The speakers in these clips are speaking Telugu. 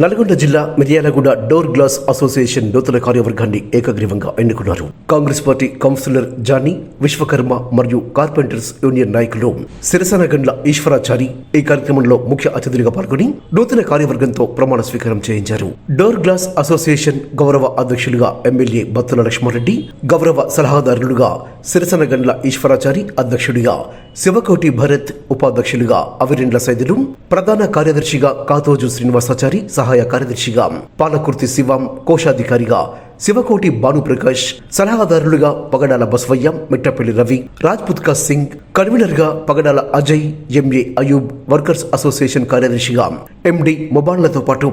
నల్గొండ జిల్లా మిర్యాలగూడ డోర్ గ్లాస్ అసోసియేషన్ నూతన కార్యవర్గాన్ని ఏకగ్రీవంగా ఎన్నుకున్నారు. Congress party councillor Johnny Vishwakarma మరియు కార్పెంటర్స్ యూనియన్ నాయకులు సిరసనగండ్ల ఈశ్వరాచారి ఈ కార్యక్రమంలో ముఖ్య అతిథులుగా పాల్గొని నూతన కార్యవర్గంతో ప్రమాణ స్వీకారం చేయించారు. డోర్ గ్లాస్ అసోసియేషన్ గౌరవ అధ్యక్షులుగా ఎమ్మెల్యే బత్తుల లక్ష్మారెడ్డి గౌరవ సలహాదారులుగా సిరసనగండ్ల ఈశ్వరాచారి అధ్యక్షుడిగా శివకోటి భరత్ ఉపాధ్యక్షులుగా అవిరిండ్ల సైదులు ప్రధాన కార్యదర్శిగా కాతోజు శ్రీనివాసాచారి సహాయ కార్యదర్శిగా పాలకుర్తి శివం కోశాధికారిగా శివకోటి భానుప్రకాష్ సలహాదారులుగా పగడాల బస్వయ్య మిట్టపల్లి రవి రాజ్పుత్కా సింగ్ కన్వీనర్గా Pagadala Ajay M A Ayub workers association కార్యదర్శిగా ఎండి మొబాన్లతో పాటు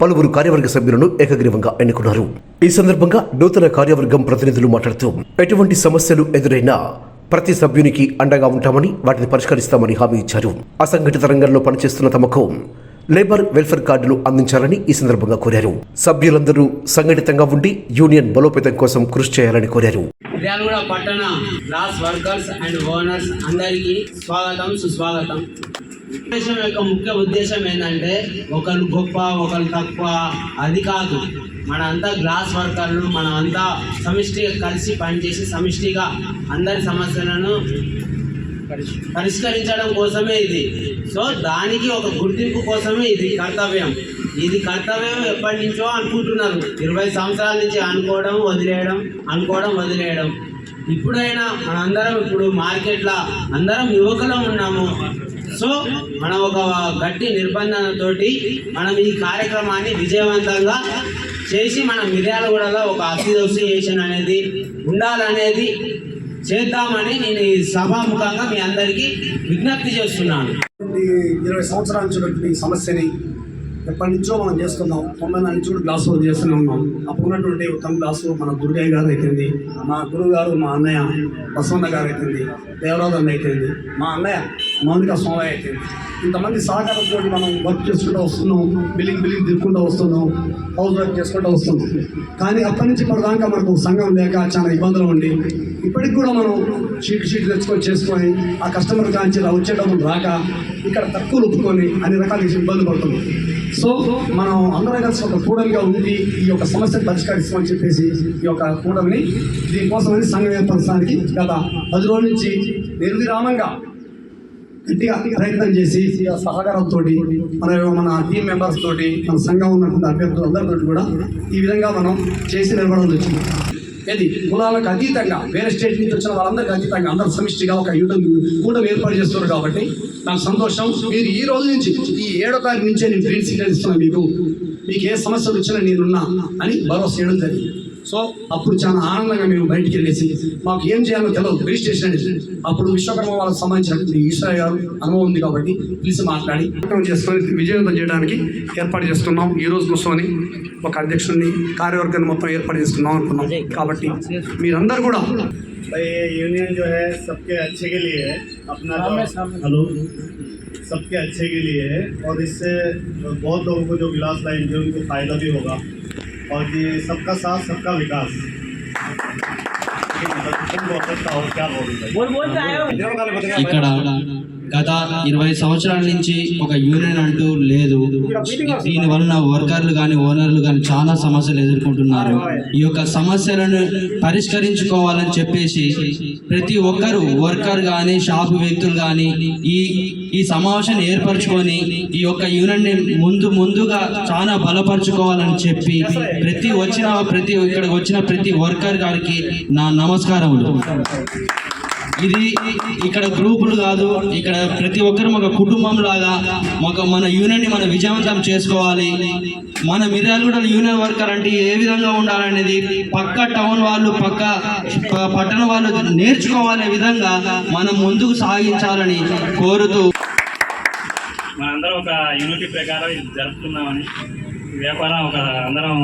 పలువురు కార్యవర్గ సభ్యులను ఏకగ్రీవంగా ఎన్నుకున్నారు. ఈ సందర్భంగా నూతన కార్యవర్గం ప్రతినిధులు మాట్లాడుతూ ఎటువంటి సమస్యలు ఎదురైనా ప్రతి సభ్యునికి అండగా ఉంటామని వాటిని పరిష్కరిస్తామని హామీ ఇచ్చారు. అసంఘటిత రంగంలో పనిచేస్తున్న తమకు లేబర్ వెల్ఫేర్ కార్డులు అందించాలని ఈ సందర్భంగా కోరారు. సభ్యులందరూ సంఘటితంగా ఉండి యూనియన్ బలోపేతం కోసం కృషి చేయాలని కోరారు. మిర్యాలగూడ పట్టణ గ్లాస్ వర్కర్స్ అండ్ ఓనర్స్ అందరికీ స్వాగతం సుస్వాగతం. దేశం యొక్క ముఖ్య ఉద్దేశం ఏంటంటే ఒకరు గొప్ప ఒకరు తక్కువ. అది కాదు. మన అంతా గ్లాస్ వర్కర్లు మనమంతా అంతా సమిష్టిగా కలిసి పనిచేసి సమిష్టిగా అందరి సమస్యలను పరిష్కరించడం కోసమే ఇది. సో దానికి ఒక గుర్తింపు కోసమే ఇది కర్తవ్యం. ఇది కర్తవ్యం ఎప్పటి నుంచో అనుకుంటున్నారు. ఇరవై సంవత్సరాల నుంచి అనుకోవడం వదిలేయడం అనుకోవడం వదిలేయడం. ఇప్పుడైనా మనందరం ఇప్పుడు మార్కెట్లో అందరం యువకులం ఉన్నాము. సో మనం ఒక గట్టి నిర్బంధనతోటి మనం ఈ కార్యక్రమాన్ని విజయవంతంగా చేసి మన మిర్యాలగూడలో ఒక అసోసియేషన్ అనేది ఉండాలనేది చేద్దామని నేను ఈ సభాముఖంగా మీ అందరికీ విజ్ఞప్తి చేస్తున్నాను. ఇరవై సంవత్సరాల నుంచి ఈ సమస్యని ఎప్పటి నుంచో మనం చేస్తున్నాం. తొంభై నాలుగు నుంచి కూడా గ్లాస్ వర్క్ చేస్తూనే ఉన్నాం. అప్పుడు ఉన్నటువంటి ఉత్తమ గ్లాసు మన దుర్గయ్య గారు అయిపోయింది మా గురువు గారు మా అన్నయ్య బసవన్న గారు అయిపోయింది దేవరాజు అన్న అయిపోయింది మా అన్నయ్య మౌనిక స్వామి అయితే ఇంతమంది సహకారంతో మనం వర్క్ చేసుకుంటూ వస్తున్నాం బిల్లింగ్ బిల్లింగ్ తిరుగుకుంటూ వస్తున్నాం హౌస్ వర్క్ చేసుకుంటూ వస్తున్నాం. కానీ అప్పటి నుంచి ఇప్పటిదాకా మనకు సంఘం లేక చాలా ఇబ్బందులు ఉండి ఇప్పటికి కూడా మనం షీట్ షీట్ తెచ్చుకొని చేసుకొని ఆ కస్టమర్ కాంచి వచ్చే డబ్బులు రాక ఇక్కడ తక్కువ ఒప్పుకొని అన్ని రకాల ఇబ్బంది పడుతున్నాం. సో మనం అందరం కలిసి ఒక కూడలిగా ఉండి ఈ యొక్క సమస్యను పరిష్కరిస్తామని చెప్పేసి ఈ యొక్క కూడలిని దీనికోసమని సంఘం ఏర్పరచడానికి గత పది రోజుల నుంచి నిర్విరామంగా గట్టిగా ప్రయత్నం చేసి సహకారంతో మన మన టీం మెంబర్స్ తోటి మన సంఘం ఉన్నటువంటి అభ్యర్థులు అందరితో కూడా ఈ విధంగా మనం చేసి నిలబడాల్సి వచ్చింది ఇది కులాలకు అతీతంగా వేరే స్టేట్ నుంచి వచ్చిన వాళ్ళందరికీ అతీతంగా అందరూ సమిష్టిగా ఒక యూటం కూటమి ఏర్పాటు చేస్తున్నారు కాబట్టి నాకు సంతోషం. మీరు ఈ రోజు నుంచి ఈ ఏడో తారీఖు నుంచే నేను గ్రీన్ సిగ్నల్ ఇస్తున్నాను మీకు. మీకు ఏ సమస్యలు వచ్చినా నేనున్నా అని భరోసా చేయడం జరిగింది. సో అప్పుడు చాలా ఆనందంగా మేము బయటికి వెళ్ళేసి మాకు ఏం చేయాలో తెలియదు రిజిస్ట్రేషన్ అనేది అప్పుడు విశ్వకర్మ వాళ్ళకి సంబంధించినటువంటి ఈశ్వర గారు అనుభవం ఉంది కాబట్టి పిలిచి మాట్లాడి కార్యక్రమం చేసుకొని విజయవంతం చేయడానికి ఏర్పాటు చేస్తున్నాం ఈ రోజు కూర్చొని ఒక అధ్యక్షుడిని కార్యవర్గాన్ని మొత్తం ఏర్పాటు చేస్తున్నాం అనుకున్నాం కాబట్టి మీరందరూ కూడా भाई ये यूनियन जो है सबके अच्छे के लिए है अपना जो हेलो सबके अच्छे के लिए है और इससे बहुत लोगों को जो गिलास लाइन जो उनको फ़ायदा भी होगा और ये सबका साथ सबका विकास तुम बहुत अच्छा हो क्या बोल ఇక్కడ గత ఇరవై సంవత్సరాల నుంచి ఒక యూనియన్ అంటూ లేదు. దీని వలన వర్కర్లు కానీ ఓనర్లు కానీ చాలా సమస్యలు ఎదుర్కొంటున్నారు. ఈ యొక్క సమస్యలను పరిష్కరించుకోవాలని చెప్పేసి ప్రతి ఒక్కరు వర్కర్ కానీ షాపు వ్యక్తులు కానీ ఈ ఈ సమావేశాన్ని ఏర్పరచుకొని ఈ యొక్క యూనియన్ని ముందు ముందుగా చాలా బలపరచుకోవాలని చెప్పి ప్రతి వచ్చిన ప్రతి ఇక్కడికి వచ్చిన ప్రతి వర్కర్ గారికి నా నమస్కారములు. ఇది ఇక్కడ గ్రూపులు కాదు ఇక్కడ ప్రతి ఒక్కరు ఒక కుటుంబం లాగా ఒక మన యూనియన్ని మనం విజయవంతం చేసుకోవాలి. మన మిర్యాలగూడ యూనియన్ వర్కర్ అంటే ఏ విధంగా ఉండాలనేది పక్క టౌన్ వాళ్ళు పక్క పట్టణ వాళ్ళు నేర్చుకోవాలనే విధంగా మనం ముందుకు సాగించాలని కోరుతూ మనందరం ఒక యూనిటీ ప్రకారం ఇది జరుపుతున్నామని వ్యాపారం ఒక అందరం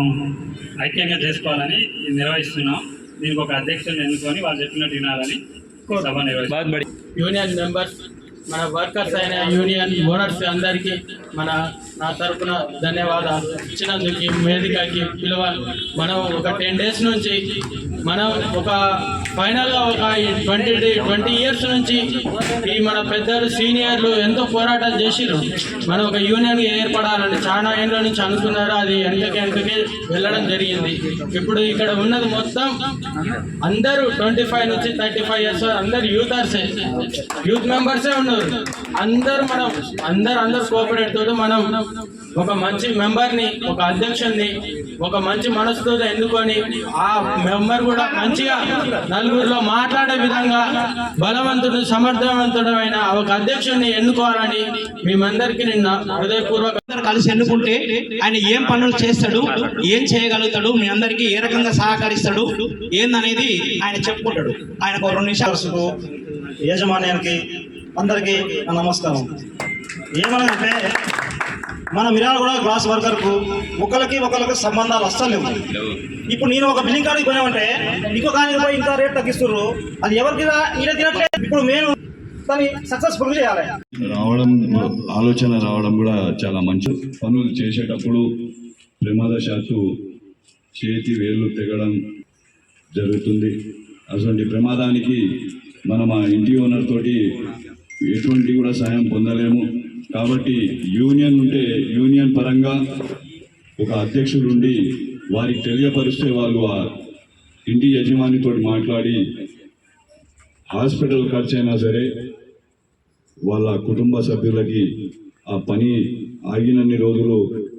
ఐక్యంగా చేసుకోవాలని నిర్వహిస్తున్నాం. దీనికి ఒక అధ్యక్షుని ఎన్నుకొని వాళ్ళు చెప్పినట్టు వినాలని సభ నిర్వహిస్తాం యూనియన్ మెంబర్స్ మన వర్కర్స్ అయిన యూనియన్ ఓనర్స్ అందరికీ మన నా తరపున ధన్యవాదాలు. ఇచ్చినందుకు వేదికకి విలువ మనం ఒక టెన్ డేస్ నుంచి మనం ఒక ఫైనల్గా ఒక ట్వంటీ ట్వంటీ ఇయర్స్ నుంచి ఈ మన పెద్దలు సీనియర్లు ఎంతో పోరాటాలు చేసిరు మనం ఒక యూనియన్ ఏర్పడాలని చాలా ఏళ్ళ నుంచి అనుకున్నారు. అది వెనకకి వెనకకి వెళ్ళడం జరిగింది. ఇప్పుడు ఇక్కడ ఉన్నది మొత్తం అందరూ ట్వంటీ ఫైవ్ నుంచి థర్టీ ఫైవ్ ఇయర్స్ అందరు యూతర్సే యూత్ మెంబర్సే ఉన్నారు. అందరు మనం అందరు అందరు కోఆపరేట్ తోటి మనం ఒక మంచి మెంబర్ని ఒక అధ్యక్షుడిని ఒక మంచి మనసుతో ఎన్నుకొని ఆ మెంబర్ కూడా మంచిగా నలుగురిలో మాట్లాడే విధంగా బలవంతుడు సమర్థవంతుడమైన ఒక అధ్యక్షుడిని ఎన్నుకోవాలని మేమందరికీ నిన్న హృదయపూర్వక కలిసి ఎన్నుకుంటే ఆయన ఏం పనులు చేస్తాడు ఏం చేయగలుగుతాడు మీ అందరికీ ఏ రకంగా సహకరిస్తాడు ఏందనేది ఆయన చెప్పుకుంటాడు. ఆయన ఒక రెండు నిమిషాలు యాజమాన్యానికి అందరికీ నమస్కారం. ఏమనంటే మన కూడా గ్లాస్ వర్కర్కు ఒకరికి ఒకరికి సంబంధాలు అస్సలు లేవు. ఇప్పుడు నేను ఒక బిల్లింగ్ కాడికి పోయామంటే ఇంకో ఆయన పోయి ఇంకా రేట్ తగ్గిస్తున్నారు అది ఎవరికి రా- తినట్లే. ఇప్పుడు మేము దాన్ని సక్సెస్ఫుల్ చేయాలి. రావడం ఆలోచన రావడం కూడా చాలా మంచి పనులు చేసేటప్పుడు ప్రమాదశాత్తు చేతి వేళ్ళు తెగడం జరుగుతుంది. అటువంటి ప్రమాదానికి మనం ఆ ఇంటి ఓనర్ తోటి ఎటువంటి కూడా సాయం పొందలేము. కాబట్టి యూనియన్ ఉంటే యూనియన్ పరంగా ఒక అధ్యక్షుడు ఉండి వారికి తెలియపరిస్తే వాళ్ళు ఆ ఇంటి యజమానితో మాట్లాడి హాస్పిటల్ ఖర్చు అయినా సరే వాళ్ళ కుటుంబ సభ్యులకి ఆ పని ఆగినన్ని రోజులు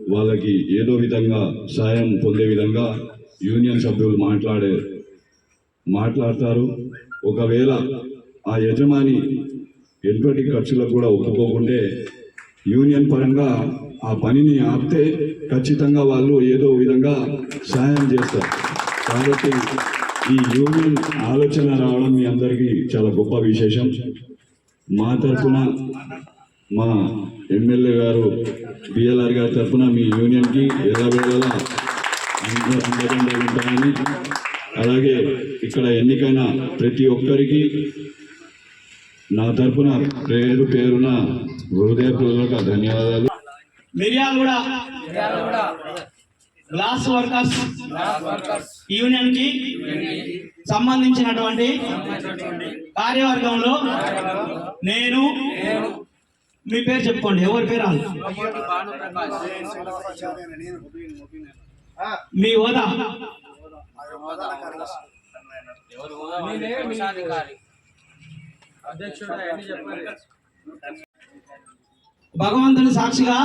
వాళ్ళకి ఏదో విధంగా సాయం పొందే విధంగా యూనియన్ సభ్యులు మాట్లాడే మాట్లాడతారు. ఒకవేళ ఆ యజమాని ఎటువంటి ఖర్చులకు కూడా ఒప్పుకోకుంటే యూనియన్ పరంగా ఆ పనిని ఆపితే ఖచ్చితంగా వాళ్ళు ఏదో విధంగా సాయం చేస్తారు. కాబట్టి ఈ యూనియన్ ఆలోచన రావడం మీ అందరికీ చాలా గొప్ప విశేషం. మా తరఫున మా ఎమ్మెల్యే గారు బిఎల్ఆర్ గారి తరఫున మీ యూనియన్కి ఎల్లవేళలా ఉంటాయని అలాగే ఇక్కడ ఎన్నికైన ప్రతి ఒక్కరికి నా తరఫున పేరు పేరున హృదయపూర్వక ధన్యవాదాలు మిరియాలు కూడా గ్లాస్ వర్కర్స్ యూనియన్కి సంబంధించినటువంటి కార్యవర్గంలో నేను మీ పేరు చెప్పుకోండి ఎవరి పేరు మీ హోదా భగవంతుని సాక్షిగా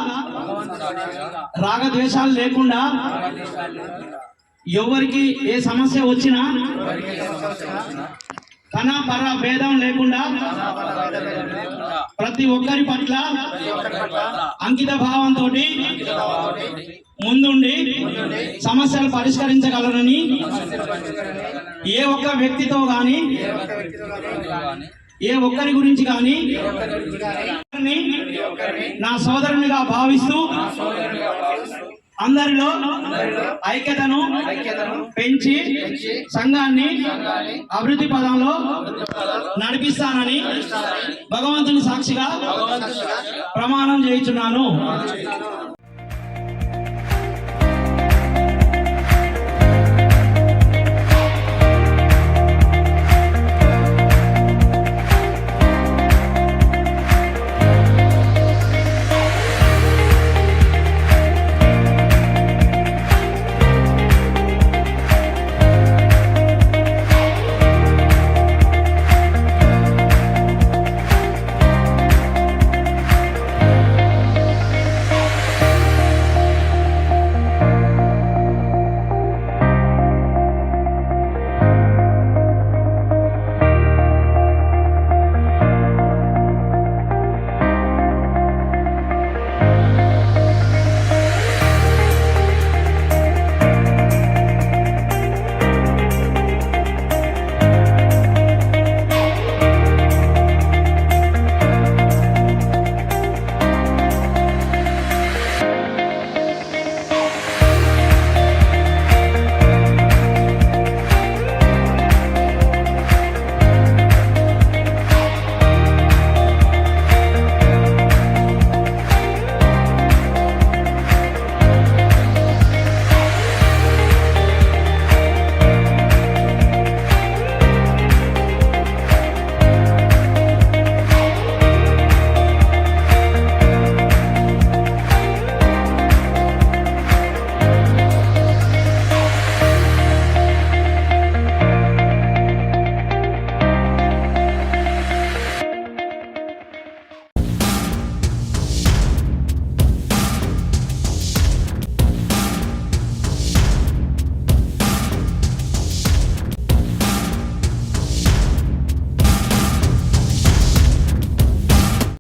రాగద్వేషాలు లేకుండా ఎవరికి ఏ సమస్య వచ్చినా తన పర భేదం లేకుండా ప్రతి ఒక్కరి పట్ల అంకిత భావంతో ముందుండి సమస్యలు పరిష్కరించగలరని ఏ ఒక్క వ్యక్తితో గాని ఏ ఒక్కరి గురించి కానీ నా సోదరునిగా భావిస్తూ అందరిలో ఐక్యతను పెంచి సంఘాన్ని అభివృద్ధి పదంలో నడిపిస్తానని భగవంతుని సాక్షిగా ప్రమాణం చేయించున్నాను.